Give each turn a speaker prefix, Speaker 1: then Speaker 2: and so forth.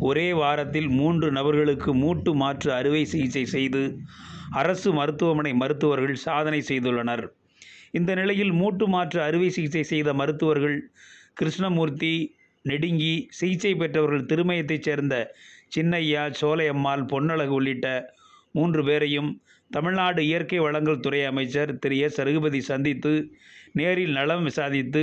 Speaker 1: ஒரே வாரத்தில் மூன்று நபர்களுக்கு மூட்டு மாற்று அறுவை சிகிச்சை செய்து அரசு மருத்துவமனை மருத்துவர்கள் சாதனை செய்துள்ளனர். இந்த நிலையில் மூட்டு மாற்று அறுவை சிகிச்சை செய்த மருத்துவர்கள் கிருஷ்ணமூர்த்தி நெடுங்கி சிகிச்சை பெற்றவர்கள் திருமயத்தைச் சேர்ந்த சின்னையா சோலையம்மாள் பொன்னழகு உள்ளிட்ட மூன்று பேரையும் தமிழ்நாடு இயற்கை வளங்கள் துறை அமைச்சர் திரு எஸ் ரகுபதி சந்தித்து நேரில் நலம் விசாரித்து